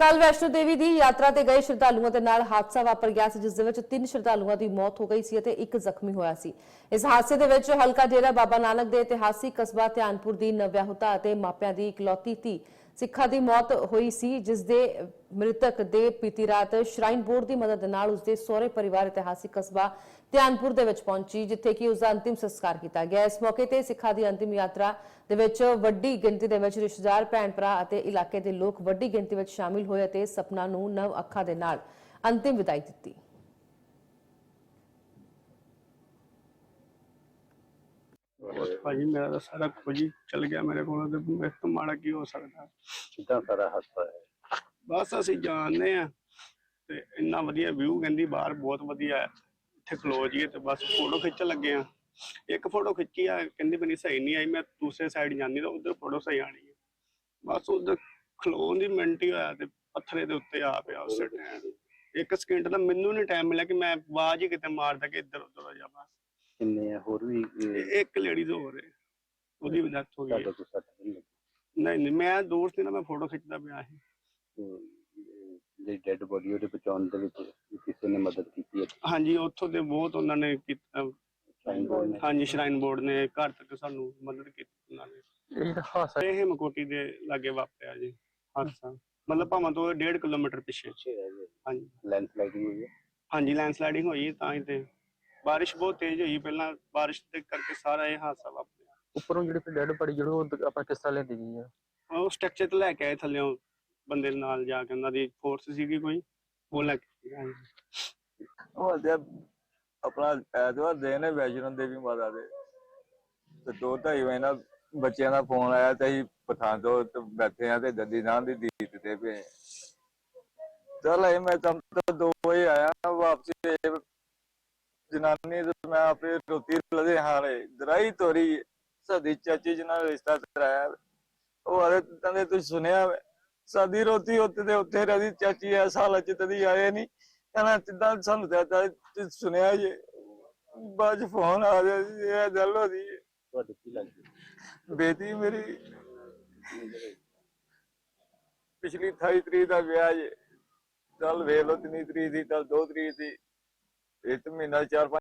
ਕੱਲ ਵੈਸ਼ਨੋ ਦੇਵੀ ਦੀ ਯਾਤਰਾ ਤੇ ਗਏ ਸ਼ਰਧਾਲੂਆਂ ਦੇ ਨਾਲ ਹਾਦਸਾ ਵਾਪਰ ਗਿਆ ਸੀ, ਜਿਸ ਦੇ ਵਿੱਚ ਤਿੰਨ ਸ਼ਰਧਾਲੂਆਂ ਦੀ ਮੌਤ ਹੋ ਗਈ ਸੀ ਅਤੇ ਇੱਕ ਜ਼ਖਮੀ ਹੋਇਆ ਸੀ। ਇਸ ਹਾਦਸੇ ਦੇ ਵਿੱਚ ਹਲਕਾ ਡੇਰਾ ਬਾਬਾ ਨਾਨਕ ਦੇ ਇਤਿਹਾਸਿਕ ਕਸਬਾ ਧਿਆਨਪੁਰ ਦੀ ਨਵਿਆਹੁਤਾ ਅਤੇ ਮਾਪਿਆਂ ਦੀ ਇਕਲੌਤੀ ਧੀ ਸਿੱਖਾਂ ਦੀ ਮੌਤ ਹੋਈ ਸੀ ਜਿਸ ਦੇ ਮ੍ਰਿਤਕ ਦੇ ਬੀਤੀ ਰਾਤ ਸ਼ਰਾਈਨ ਬੋਰਡ ਦੀ ਮਦਦ ਨਾਲ ਉਸਦੇ ਸਹੁਰੇ ਪਰਿਵਾਰ ਇਤਿਹਾਸਿਕ ਕਸਬਾ ਧਿਆਨਪੁਰ ਦੇ ਵਿੱਚ ਪਹੁੰਚੀ, ਜਿੱਥੇ ਕਿ ਉਸਦਾ ਅੰਤਿਮ ਸੰਸਕਾਰ ਕੀਤਾ ਗਿਆ। ਇਸ ਮੌਕੇ ਤੇ ਸਿੱਖਾਂ ਦੀ ਅੰਤਿਮ ਯਾਤਰਾ ਦੇ ਵਿੱਚ ਵੱਡੀ ਗਿਣਤੀ ਦੇ ਵਿੱਚ ਰਿਸ਼ਤੇਦਾਰ, ਭੈਣ ਭਰਾ ਅਤੇ ਇਲਾਕੇ ਦੇ ਲੋਕ ਵੱਡੀ ਗਿਣਤੀ ਵਿੱਚ ਸ਼ਾਮਿਲ ਹੋਏ ਅਤੇ ਸਪਨਾ ਨੂੰ ਨਵ ਅੱਖਾਂ ਦੇ ਨਾਲ ਅੰਤਿਮ ਵਿਦਾਈ ਦਿੱਤੀ। ਭਾਜੀ ਮੇਰਾ ਤਾਂ ਸਾਰਾ ਕੁਝ ਹੀ ਚਲ ਗਿਆ ਮੇਰੇ ਕੋਲ ਤੇ ਮੇਰੇ ਤੋਂ ਮਾੜਾ ਕੀ ਹੋ ਸਕਦਾ? ਕਿੱਦਾਂ ਸਾਰਾ ਹਾਦਸਾ ਹੈ? ਬਸ ਅਸੀਂ ਜਾਣਦੇ ਆ ਤੇ ਇੰਨਾ ਵਧੀਆ ਵਿਊ ਕਹਿੰਦੀ ਬਾਹਰ ਬਹੁਤ ਵਧੀਆ ਹੈ। ਇੱਥੇ ਖਲੋ ਜੀਏ ਤੇ ਬਸ ਫੋਟੋ ਖਿੱਚਣ ਲੱਗੇ ਆ ਇੱਕ ਫੋਟੋ ਖਿੱਚੀ ਆ ਕਹਿੰਦੀ ਬਣੀ ਸਹੀ ਨਹੀਂ ਆਈ ਮੈਂ ਦੂਸਰੇ ਸਾਈਡ ਜਾਂਦੀ ਤਾਂ ਉਧਰ ਫੋਟੋ ਸਹੀ ਆਣੀ ਹੈ। ਬਸ ਉਧਰ ਖਲੋਣ ਦੀ ਮਿੰਟ ਹੀ ਹੋਇਆ ਤੇ ਪੱਥਰੇ ਦੇ ਉੱਤੇ ਆ ਪਿਆ ਉਸ ਟਾਈਮ ਇੱਕ ਸਕਿੰਟ ਦਾ ਮੈਨੂੰ ਨਹੀਂ ਟਾਈਮ ਮਿਲਿਆ ਕਿ ਮੈਂ ਆਵਾਜ਼ ਹੀ ਕਿਤੇ ਮਾਰਦਾ ਕਿ ਇੱਧਰ ਉੱਧਰ ਹੋ ਜਾ ਬਸ। ਕਿੰਨੇ ਆ? ਹੋਰ ਵੀ ਇੱਕ ਲੇਡੀਜ਼ ਹੋ। ਰਹੇ ਉਹਦੀ ਵੀ ਡੈਥ ਹੋ ਗਈ ਹੈ। ਸੱਟ ਨਹੀਂ ਲੱਗੀ? ਨਹੀਂ ਨਹੀਂ ਮੈਂ ਦੂਰ ਸੀ ਨਾ ਮੈਂ ਫੋਟੋ ਖਿੱਚਦਾ ਪਿਆ ਸੀ। ਤੇ, ਅਹ, ਜਿਹੜੀ ਡੈੱਡ ਬੋਡੀ ਉਹਦੇ ਬਚਾਉਣ ਦੇ ਵਿੱਚ ਕਿਸੇ ਨੇ ਮਦਦ ਕੀਤੀ ਹੈ? ਹਾਂਜੀ ਉੱਥੋਂ ਦੇ ਬਹੁਤ ਉਹਨਾਂ ਨੇ ਕੀਤਾ। ਹਾਂਜੀ ਸ਼ਰਾਈਨ ਬੋਰਡ ਨੇ ਘਰ ਤੱਕ ਸਾਨੂੰ ਮਦਦ ਕੀਤੀ ਉਹਨਾਂ ਨੇ। ਇਹ ਹਾਸਾ ਇਹ ਹਿਮਕੋਟੀ ਦੇ ਲਾਗੇ ਵਾਪਰਿਆ ਜੀ ਹਾਦਸਾ ਮਤਲਬ ਭਾਵਾਂ ਤੋਂ 1.5 ਕਿਲੋਮੀਟਰ ਪਿੱਛੇ। ਗਏ। ਹਾਂਜੀ। ਲੈਂਡਸਲਾਈਡਿੰਗ ਹੋਈ ਹੈ? ਹਾਂਜੀ ਲੈਂਡਸਲਾਈਡਿੰਗ ਹੋਈ ਤਾਂ ਹੀ ਤੇ। ਬਾਰਿਸ਼ ਬਹੁਤ ਤੇਜ਼ ਹੋਈ ਪਹਿਲਾਂ ਬਾਰਿਸ਼ ਦੇ ਕਰਕੇ ਸਾਰਾ ਇਹ ਹਾਦਸਾ ਵਾਪਰਿਆ। ਉੱਪਰੋਂ ਜਿਹੜੀ ਫਿਰ ਡੈਡ ਬੜੀ ਜਿਹੜਾ ਉਹ ਆਪਾਂ ਕਿਸ ਤਰ੍ਹਾਂ ਲੈਂਦੀ ਗਈ ਆ? ਉਹ ਸਟਰਕਚਰ ਤੇ ਲੈ ਕੇ ਆਏ ਥੱਲੇੋਂ ਬੰਦੇ ਨਾਲ ਜਾ ਕੇ ਉਹਨਾਂ ਦੀ ਫੋਰਸ ਸੀਗੀ ਕੋਈ ਉਹ ਲੈ ਕੇ ਆਏ। ਉਹ ਤੇ ਆਪਣਾ ਐਤਵਾਰ ਦੇ ਨੇ ਵੈਸ਼ਨੋ ਦੇਵੀ ਮਾਤਾ ਦੇ। ਤੇ ਦੋ ਢਾਈ ਵਜੇ ਨਾਲ ਬੱਚਿਆਂ ਦਾ ਫੋਨ ਆਇਆ ਤੇ ਅਸੀਂ ਪਠਾਨਕੋਟ ਤੇ ਬੈਠੇ ਆ ਤੇ ਦੱਦੀ ਨਾਂ ਦੀ ਦੀਤ ਤੇ ਪਏ। ਚੱਲ ਇਹ ਮੈਂ ਕੰਮ ਤੋਂ ਦੋ ਵਜੇ ਆਇਆ ਵਾਪਸੀ ਇਹ ਜਨਾਨੀ ਤੇ ਮੈਂ ਆਪੇ ਰੋਟੀ ਲਦੇ ਹਾਰੇ ਦਰਾਈ ਤੋਰੀ ਸਦੀ ਚਾਚੀ ਜੀ ਨਾਲ ਰਿਸ਼ਤਾ ਕਰਾਇਆ। ਉਹ ਆਦੇ ਤੰਦੇ ਤੁਸੀਂ ਸੁਣਿਆ? ਸਾਦੀ ਰੋਟੀ ਉੱਤੇ ਦੇ ਉੱਤੇ ਰਹੀ ਚਾਚੀ ਐ ਸਾਲ ਚ ਤਦੀ ਆਏ ਨਹੀਂ ਕਹਿੰਦਾ ਤਿੱਦਾਂ ਸਾਨੂੰ ਤੁਸੀਂ ਸੁਣਿਆ ਜੇ ਬਾਅਦ ਫੋਨ ਆ ਗਿਆ ਜੀ, ਇਹ ਗੱਲ ਹੋ ਦੀ ਤੁਹਾਡੇ ਕੀ ਲੱਗਦੀ ਬੇਟੀ ਮੇਰੀ ਪਿਛਲੀ 28 ਤਰੀਕ ਦਾ ਵਿਆਹ ਜੇ ਚੱਲ ਵੇਖ ਲਓ ਕਿੰਨੀ ਤਰੀਕ ਸੀ ਚੱਲ 2 ਤਰੀਕ ਸੀ ਇਹ ਤਾਂ ਮਹੀਨਾ ਚਾਰ ਪੰਜ